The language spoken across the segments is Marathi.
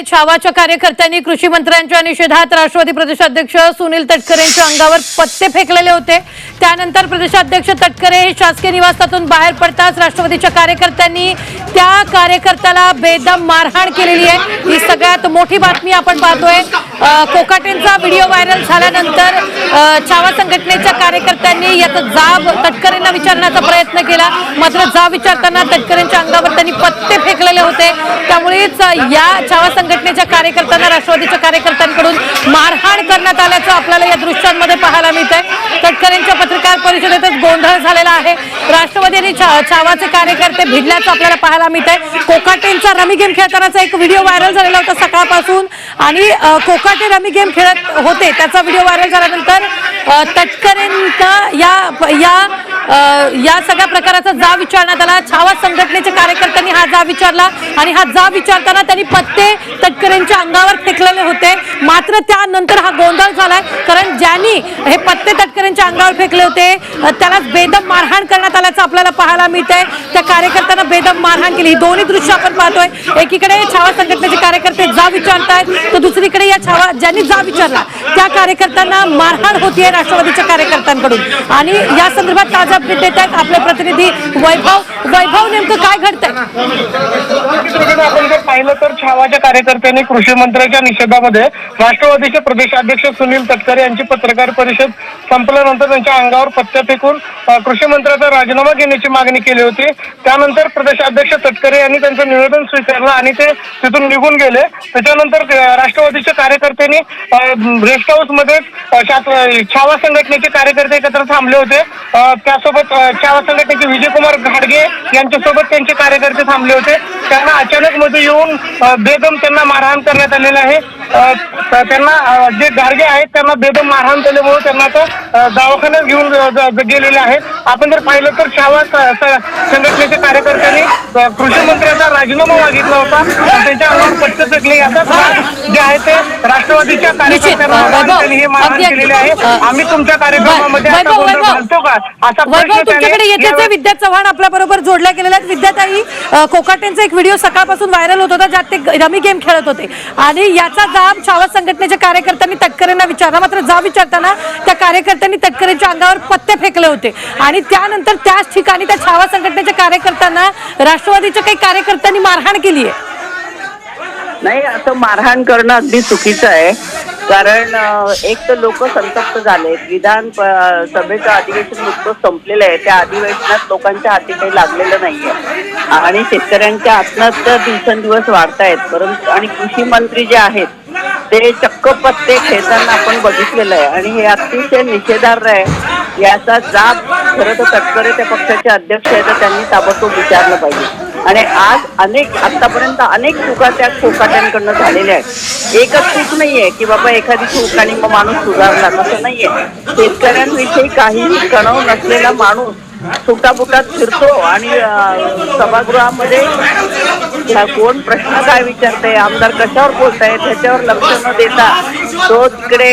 छावाच्या कार्यकर्त्यांनी कृषी मंत्र्यांच्या निषेधात राष्ट्रवादी प्रदेशाध्यक्ष सुनील तटकरेंच्या अंगावर पत्ते फेकलेले होते. त्यानंतर प्रदेशाध्यक्ष तटकरे हे शासकीय निवासातून बाहेर पडताच राष्ट्रवादीच्या कार्यकर्त्यांनी त्या कार्यकर्त्याला बेदम मारहाण केलेली आहे. ही सगळ्यात मोठी बातमी आपण पाहतोय. कोकाटेंचा व्हिडिओ व्हायरल झाल्यानंतर छावा संघटनेच्या कार्यकर्त्यांनी याचा जाब तटकरेंना विचारण्याचा प्रयत्न केला. मात्र जाब विचारताना तटकरेंच्या अंगावर त्यांनी पत्ते फेकलेले होते. त्यामुळेच या छावा संघटनेच्या कार्यकर्त्यांना राष्ट्रवादीच्या कार्यकर्त्यांकडून मारहाण करण्यात आल्याचं आपल्याला या दृश्यांमध्ये पाहायला मिळत आहे तटकरेंच्या पत्रकार परिषदेतच गोंधळ झालेला आहे. राष्ट्रवादी आणि छा- छावाचे कार्यकर्ते भिडल्याचं आपल्याला पाहायला मिळत आहे कोकाटेंचा रमी गेम खेळतानाचा एक व्हिडिओ व्हायरल झालेला होता सकाळपासून. आणि कोकाटे रमी गेम खेळत होते. त्याचा व्हिडिओ व्हायरल झाल्यानंतर तटकरेंचा या या या सगळ्या प्रकाराचा जा विचारण्यात आला. छावा संघटनेच्या कार्यकर्त्यांनी हा जा विचारला आणि हा जा विचारताना त्यांनी पत्ते तटकरेंच्या अंगावर फेकलेले होते. मात्र त्यानंतर हा गोंधळ झालाय कारण ज्यांनी हे पत्ते तटकरेंच्या अंगावर फेकले होते त्याला बेदम मारहाण करण्यात आल्याचं आपल्याला पाहायला मिळतंय. त्या कार्यकर्त्यांना बेदम मारहाण केली. ही दोन्ही दृश्य आपण पाहतोय. एकीकडे छावा संघटनेचे कार्यकर्ते जा विचारतायत तर दुसरीकडे या छावा ज्यांनी जा विचारला त्या कार्यकर्त्यांना मारहाण होतीये राष्ट्रवादीच्या कार्यकर्त्यांकडून. आणि या संदर्भात ताजा अपडेट देत आहेत आपले प्रतिनिधी वैभव. वैभव नेमकं काय घडतंय? आपण जर पाहिलं तर छावाच्या कार्यकर्त्यांनी कृषी मंत्र्याच्या निषेधामध्ये राष्ट्रवादीचे प्रदेशाध्यक्ष सुनील तटकरे यांची पत्रकार परिषद संपल्यानंतर त्यांच्या अंगावर पत्त्या फेकून कृषी मंत्र्याचा राजीनामा घेण्याची मागणी केली होती. त्यानंतर प्रदेशाध्यक्ष तटकरे यांनी त्यांचं निवेदन स्वीकारलं आणि ते तिथून निघून गेले. त्याच्यानंतर राष्ट्रवादीच्या कार्यकर्त्यांनी रेस्ट हाऊसमध्ये छावा संघटनेचे कार्यकर्ते एकत्र थांबले होते. त्यासोबत छावा संघटनेचे विजयकुमार घाडगे यांच्यासोबत त्यांचे कार्यकर्ते थांबले होते. त्यांना अचानक मध्ये येऊन बेदम त्यांना मारहाण करण्यात आलेलं आहे. त्यांना जे गार्गे आहेत त्यांना बेदम मारहाण केल्यामुळे त्यांना आता दवाखान्यात घेऊन गेलेले आहेत. आपण जर पाहिलं तर शावा संघटनेच्या कार्यकर्त्यांनी कृषी मंत्र्यांचा राजीनामा मागितला होता. त्यांच्या अंगावर पट्ट फेकले. याचाच जे आहे ते राष्ट्रवादीच्या कार्यकर्त्यांना हे मारहाण केलेले आहे. आम्ही तुमच्या कार्यक्रमामध्ये घालतो का? असा वैभव प्रश्न तुमच्याकडे त्याने येतेच आहे या- विद्या चव्हाण आपल्या बरोबर जोडल्या गेलेल्या आहेत. विद्याताई कोकाटेंचा एक व्हिडिओ सकाळपासून व्हायरल होत होता ज्यात ते रमी गेम खेळत होते. आणि याचा जाब छावा संघटनेच्या कार्यकर्त्यांनी तटकरेंना विचारला. मात्र जाब विचारताना त्या कार्यकर्त्यांनी तटकरेंच्या अंगावर पत्ते फेकले होते. आणि त्यानंतर त्याच ठिकाणी त्या छावा संघटनेच्या कार्यकर्त्यांना राष्ट्रवादीच्या काही कार्यकर्त्यांनी मारहाण केली आहे नाही असं मारहाण करणं अगदी चुकीचं आहे. कारण एक तर लोक संतप्त झाले विधान प- सभेचं अधिवेशन नुकतं संपलेलं आहे. त्या अधिवेशनात लोकांच्या हाती काही लागलेलं नाहीये. आणि शेतकऱ्यांच्या आत्महत्या दिवसेंदिवस वाढतायत. परंतु आणि कृषी मंत्री जे आहेत ते चक्क पत्ते खेळताना आपण बघितलेलं आहे. आणि हे अतिशय निषेधार्ह आहे. याचा जाब खरं तर तटकरे त्या पक्षाचे अध्यक्ष आहेत तर त्यांनी ताबडतोब विचारलं पाहिजे. आणि आज अनेक आतापर्यंत अनेक चुका त्या चोकाट्यांकडनं झालेल्या आहेत. एकच चूक नाहीये की बाबा एखादी चूक आणि मग माणूस सुधारला तसं नाहीये. शेतकऱ्यांविषयी काहीही कणव नसलेला माणूस सुटाबुटात फिरतो आणि सभागृहामध्ये कोण प्रश्न काय विचारते आमदार कशावर बोलतायत ह्याच्यावर लक्ष न देता तो तिकडे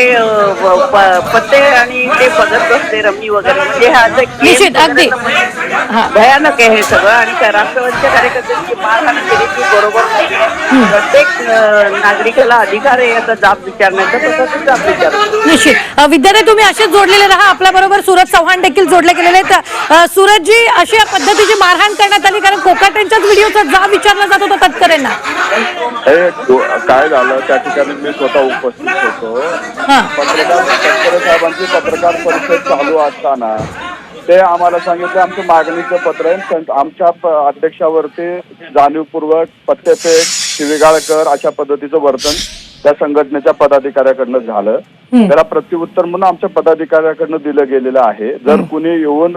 पत्ते आणि ते बघत बसते रमी वगैरे. म्हणजे हा निश्चित, अगदी. भयानक आहे हे सगळं. आणि राष्ट्रवादीच्या कार्यकर्त्यांची मारहाण केली ती बरोबर नाही. प्रत्येक नागरिकाला अधिकार आहे याचा जाब विचारण्याचा तसा जाब विचार निश्चित. विद्यार्थी तुम्ही असेच जोडलेले राहा. आपल्या बरोबर सूरज चव्हाण देखील जोडले गेलेले आहेत. सूरजजी अशी पद्धतीची मारहाण करण्यात आली कारण कोकाटेंच्याच व्हिडिओचा जाब विचारला जात होता तटकरेंना. दो- काय झालं त्या ठिकाणी मी स्वतः उपस्थित होतो. पत्रकार तटकरे साहेबांची पत्रकार परिषद चालू असताना ते आम्हाला सांगितलं आमचं मागणीचं पत्र आहे. आमच्या अध्यक्षावरती जाणीवपूर्वक पत्तेफेक शिवीगाळ कर अशा पद्धतीचं वर्तन त्या संघटनेच्या पदाधिकाऱ्याकडनं झालं. त्याला प्रत्युत्तर म्हणून आमच्या पदाधिकाऱ्याकडनं दिलं गेलेलं आहे. जर कुणी येऊन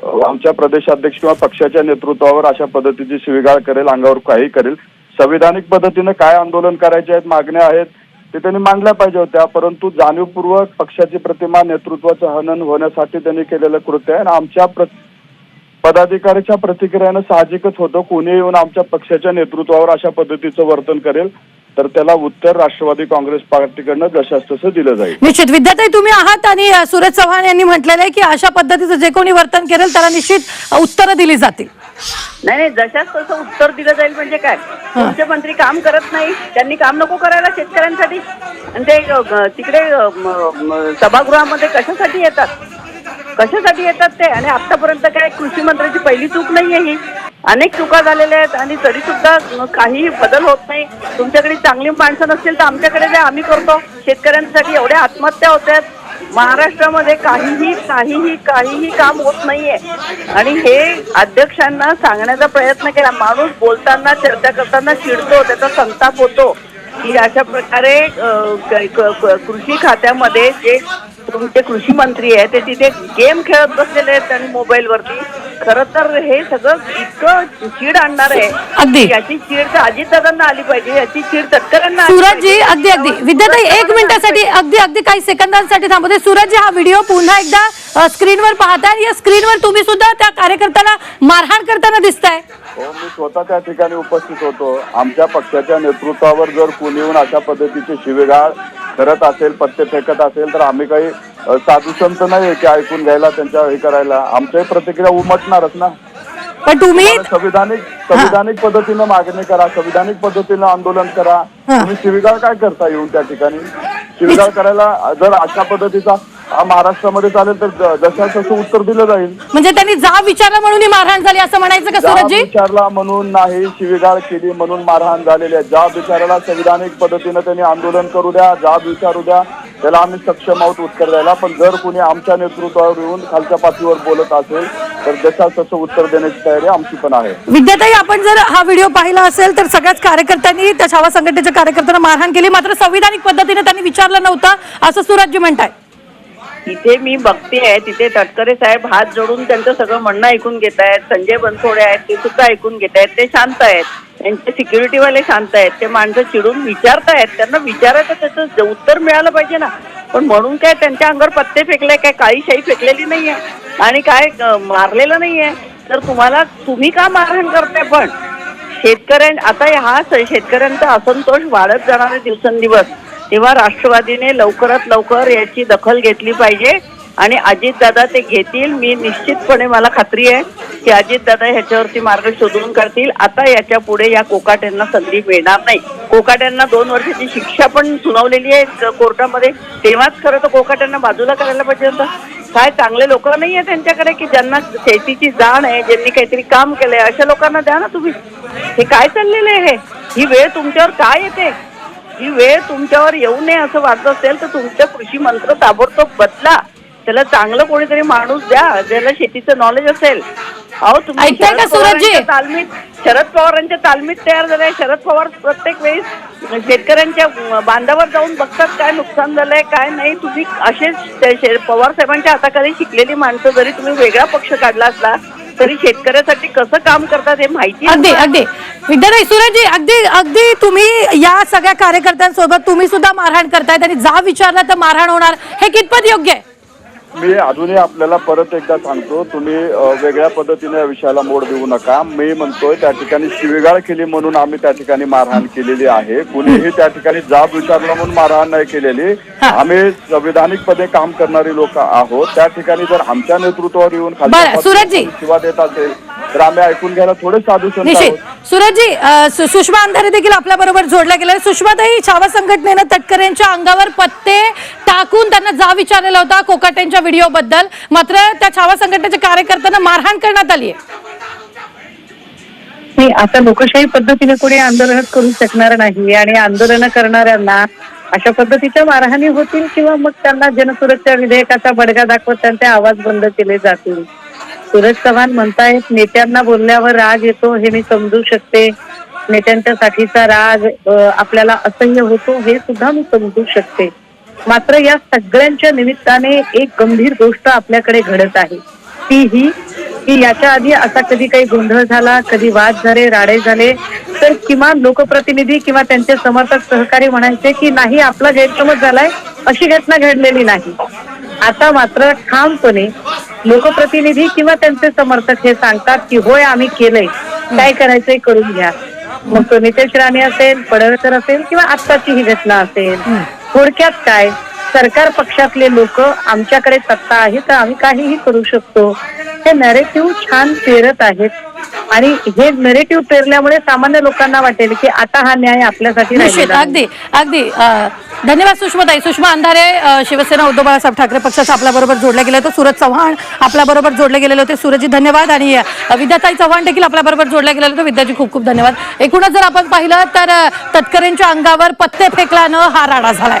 आमच्या प्रदेशाध्यक्ष किंवा पक्षाच्या नेतृत्वावर अशा पद्धतीची शिवीगाळ करेल अंगावर काही करेल. संविधानिक पद्धतीनं काय आंदोलन करायचे आहेत मागण्या आहेत ते त्यांनी मांडल्या पाहिजे होत्या. परंतु जाणीवपूर्वक पक्षाची प्रतिमा नेतृत्वाचं हनन होण्यासाठी त्यांनी केलेलं कृत्य आहे. आणि आमच्या प्र पदाधिकाऱ्याच्या प्रतिक्रियानं साहजिकच होतं कोणी येऊन आमच्या पक्षाच्या नेतृत्वावर अशा पद्धतीचं वर्तन करेल. तर त्याला उत्तर राष्ट्रवादी काँग्रेस पार्टीकडनं जशास तसं दिलं जाईल. निश्चित. विद्याताई तुम्ही आहात आणि अ, सूरज चव्हाण यांनी म्हटलेलं आहे की अशा पद्धतीचं जे कोणी वर्तन करेल त्याला निश्चित उत्तरं दिली जातील. नाही नाही जशाच तसं उत्तर दिलं जाईल म्हणजे काय? तुमचे मंत्री काम करत नाही. त्यांनी काम नको करायला शेतकऱ्यांसाठी. आणि ते तिकडे सभागृहामध्ये कशासाठी येतात? कशासाठी येतात ते? आणि आतापर्यंत काय कृषी मंत्र्याची पहिली चूक नाहीये ही? अनेक चुका झालेल्या आहेत आणि तरी सुद्धा काहीही बदल होत नाही. तुमच्याकडे चांगली माणसं नसतील तर आमच्याकडे जे आम्ही करतो. शेतकऱ्यांसाठी एवढ्या आत्महत्या होत्यात महाराष्ट्रामध्ये काहीही काहीही काहीही काम होत नाहीये. आणि हे अध्यक्षांना सांगण्याचा प्रयत्न केला. माणूस बोलताना चर्चा करताना चिडतो त्याचा संताप होतो. की अशा प्रकारे कृषी खात्यामध्ये जे तुमचे कृषी मंत्री आहे ते तिथे गेम खेळत बसलेले आहेत आणि मोबाईलवरती खरं तर हे सगळं इतकं चीड आणणार आहे अगदी. याची चीड तर अजितदादांना आली पाहिजे याची चीड तटकरांना आली सूरजजी पाहिजे. अगदी अगदी विद्याताई एक मिनिटासाठी अगदी अगदी काही सेकंदांसाठी थांबवते सूरजजी हा व्हिडिओ पुन्हा एकदा स्क्रीनवर पाहताय या स्क्रीनवर तुम्ही सुद्धा त्या कार्यकर्त्याला मारहाण करताना दिसताय. हो मी स्वतः त्या ठिकाणी उपस्थित होतो. आमच्या पक्षाच्या नेतृत्वावर जर कोणी येऊन अशा पद्धतीचे शिवेगाळ करत असेल पत्ते फेकत असेल तर आम्ही काही साधू संत नाही की ऐकून घ्यायला त्यांच्या हे करायला. आमच्याही प्रतिक्रिया उमटणारच ना. पण तुम्ही संविधानिक संविधानिक पद्धतीनं मागणी करा संविधानिक पद्धतीनं आंदोलन करा. तुम्ही शिवीगाळ काय करता येऊन त्या ठिकाणी? शिवीगाळ करायला जर अशा पद्धतीचा हा महाराष्ट्रामध्ये चालेल तर जशा तसं उत्तर दिलं जाईल. म्हणजे त्यांनी जा विचारला म्हणून ही मारहाण झाली असं म्हणायचं का सूरजजी विचारला म्हणून नाही शिवीगाळ केली म्हणून मारहाण झालेली आहे. जाब विचारायला संविधानिक पद्धतीनं त्यांनी आंदोलन करू द्या जाब विचारू द्या. त्याला आम्ही सक्षम आहोत उत्तर द्यायला. पण जर कोणी आमच्या नेतृत्वावर येऊन खालच्या पातळीवर बोलत असेल तर जसा तसं उत्तर देण्याची तयारी आमची पण आहे. विद्याताई आपण जर हा व्हिडिओ पाहिला असेल तर सगळ्याच कार्यकर्त्यांनी त्या छावा संघटनेच्या कार्यकर्त्यांना मारहाण केली. मात्र संविधानिक पद्धतीने त्यांनी विचारलं नव्हतं असं सूरजजी म्हणताय तिथे मी बघतेय तिथे तटकरे साहेब हात जोडून त्यांचं सगळं म्हणणं ऐकून घेत आहेत. संजय बनसोडे आहेत ते सुद्धा ऐकून घेत आहेत. ते शांत आहेत. त्यांचे सिक्युरिटीवाले शांत आहेत. ते माणसं चिडून विचारतायत त्यांना विचारायचं त्याचं उत्तर मिळालं पाहिजे ना. पण म्हणून काय त्यांच्या अंगावर पत्ते फेकले काय काळी शाही फेकलेली नाहीये. आणि काय मारलेलं मारलेलं नाहीये. तर तुम्हाला तुम्ही का मारहाण करताय? पण शेतकऱ्यां आता हा शेतकऱ्यांचा असंतोष वाढत जाणार आहे दिवसेंदिवस. तेव्हा राष्ट्रवादीने लवकरात लवकर याची दखल घेतली पाहिजे आणि अजितदादा ते घेतील. मी निश्चितपणे मला खात्री आहे की अजितदादा ह्याच्यावरती मार्ग शोधून काढतील. आता याच्यापुढे या कोकाट्यांना संधी मिळणार नाही. कोकाट्यांना दोन वर्षाची शिक्षा पण सुनावलेली आहे कोर्टामध्ये. तेव्हाच खरं तर कोकाट्यांना बाजूला करायला पाहिजे होतं. काय चांगले लोक नाही आहे त्यांच्याकडे की ज्यांना शेतीची जाण आहे ज्यांनी काहीतरी काम केलंय? अशा लोकांना द्या ना तुम्ही. हे काय चाललेलं आहे हे? ही वेळ तुमच्यावर काय येते? ही वेळ तुमच्यावर येऊ नये असं वाटत असेल तर तुमचं कृषी मंत्र ताबडतोब बदला. त्याला चांगलं कोणीतरी माणूस द्या ज्याला शेतीचं नॉलेज असेल. अहो तुम्ही ऐकताय का, शरद सूरजजी? पवारांच्या तालमीत शरद पवारांच्या तालमीत तयार झालाय शरद पवार प्रत्येक वेळेस शेतकऱ्यांच्या बांधावर जाऊन बघतात काय नुकसान झालंय काय नाही. तुम्ही असेच शे- पवार साहेबांच्या हाताखाली शिकलेली माणसं जरी तुम्ही वेगळा पक्ष काढला असला तरी शेतकऱ्यासाठी कसं काम करतात हे माहिती अगदी? अगदी. विद्याताई सूरजजी अगदी अगदी तुम्ही या सगळ्या कार्यकर्त्यांसोबत तुम्ही सुद्धा मारहाण करतायत आणि जा विचारला तर मारहाण होणार. हे कितपत योग्य आहे? मी अजूनही आपल्याला परत एकदा सांगतो तुम्ही वेगळ्या पद्धतीने या विषयाला मोड देऊ नका. मी म्हणतोय त्या ठिकाणी शिवीगाळ केली म्हणून आम्ही त्या ठिकाणी मारहाण केलेली आहे. कुणीही त्या ठिकाणी जाब विचारला म्हणून मारहाण नाही केलेली. आम्ही संविधानिक पदे काम करणारी लोक आहोत. त्या ठिकाणी जर आमच्या नेतृत्वावर येऊन सूरजजी. शिवा देत असेल तर आम्ही ऐकून घ्यायला थोडे साधू संत निश्चित. आहोत. सूरजजी अ, सु- सुषमा अंधारे देखील आपल्या बरोबर जोडल्या गेल्या. सुषमाताई छावा संघटनेनं तटकरेंच्या अंगावर पत्ते टाकून त्यांना जा विचारलेला होता कोकाटेंच्या व्हिडिओ बद्दल. मात्र त्या छावा संघटनेच्या कार्यकर्त्यांना मारहाण करण्यात आली आहे. नाही आता लोकशाही पद्धतीने कोणी आंदोलन करू शकणार नाही आणि आंदोलन करणाऱ्यांना अशा पद्धतीच्या मारहाणी होतील किंवा मग त्यांना जनसुरक्षा विधेयकाचा बडगा दाखवत त्यांचे आवाज बंद केले जातील. सूरज चव्हाण म्हणतायत नेत्यांना बोलल्यावर राग येतो हे मी समजू शकते. नेत्यांच्या साठीचा राग आपल्याला असह्य होतो हे सुद्धा मी समजू शकते. मात्र या सगळ्यांच्या निमित्ताने एक गंभीर गोष्ट आपल्याकडे घडत आहे. ती ही की याच्या आधी असा कधी काही गोंधळ झाला कधी वाद झाले राडे झाले तर किमान लोकप्रतिनिधी किंवा त्यांचे समर्थक सहकारी म्हणायचे की नाही आपला गैरसमज झालाय अशी घटना घडलेली नाही. आता मात्र ठामपणे लोकप्रतिनिधी किंवा त्यांचे समर्थक हे सांगतात की होय आम्ही केलंय. काय करायचंय करून घ्या. मग तो नितेश राणे असेल पडळकर असेल किंवा आत्ताची ही घटना असेल. थोडक्यात काय? सरकार पक्षातले लोक आमच्याकडे सत्ता आहे तर आम्ही काहीही करू शकतो. हे नरेटिव्ह छान पेरत आहेत. आणि हे नरेटिव्ह पेरल्यामुळे सामान्य लोकांना वाटेल की आता हा न्याय आपल्यासाठी निश्चित. अगदी अगदी. धन्यवाद सुषमाताई. सुषमा अंधारे शिवसेना उद्धव बाळासाहेब ठाकरे पक्षाच्या आपल्या बरोबर जोडले गेले होते. सूरज चव्हाण आपल्या बरोबर जोडले गेलेले होते. सूरजजी धन्यवाद. आणि विद्याताई चव्हाण देखील आपल्या बरोबर जोडले गेलेले होते. विद्याजी खूप खूप धन्यवाद. एकूणच जर आपण पाहिलं तर तटकरेंच्या अंगावर पत्ते फेकल्यानं हा राडा झालाय.